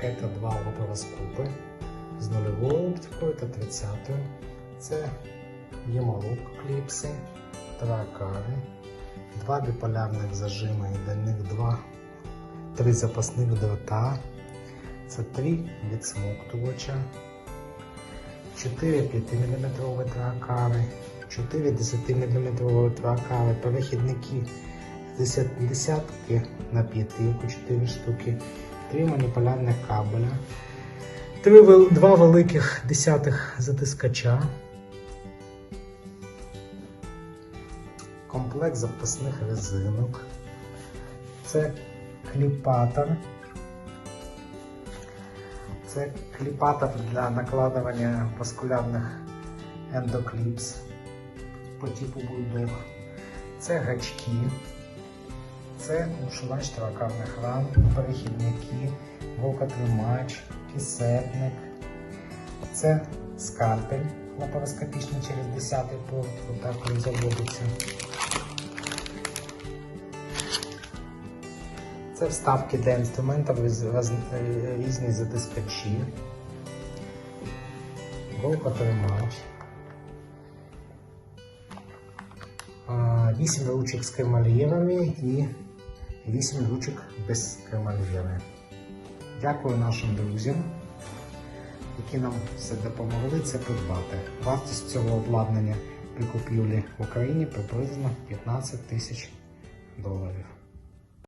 пакета два лапароскопи з нульовою оптикою та 30 Це ємолук кліпси, тракари, два біполярних зажими і до них два, три запасних дрота. Це три відсмоктувача, 4 5-мм тракари, 4 10-мм тракари, перехідники десятки на п'ятирку 4 штуки, 3 маніпулярних кабеля, три, два великих десятих затискача, комплект запасних резинок, це кліпатор. Це кліпатор для накладування васкулярних ендокліпс по типу бульдог. Це гачки, це ушивач тракарних ран, перехідники, голкотримач, кисетник. Це скальпель лапароскопічний через 10 порт, отак він заводиться. Це вставки для інструментів, різні затискачі, голкотримач, 8 ручок з кремальєрами і 8 ручок без кремальєри. Дякую нашим друзям, які нам все допомогли це придбати. Вартість цього обладнання при купівлі в Україні приблизно 15 тисяч доларів.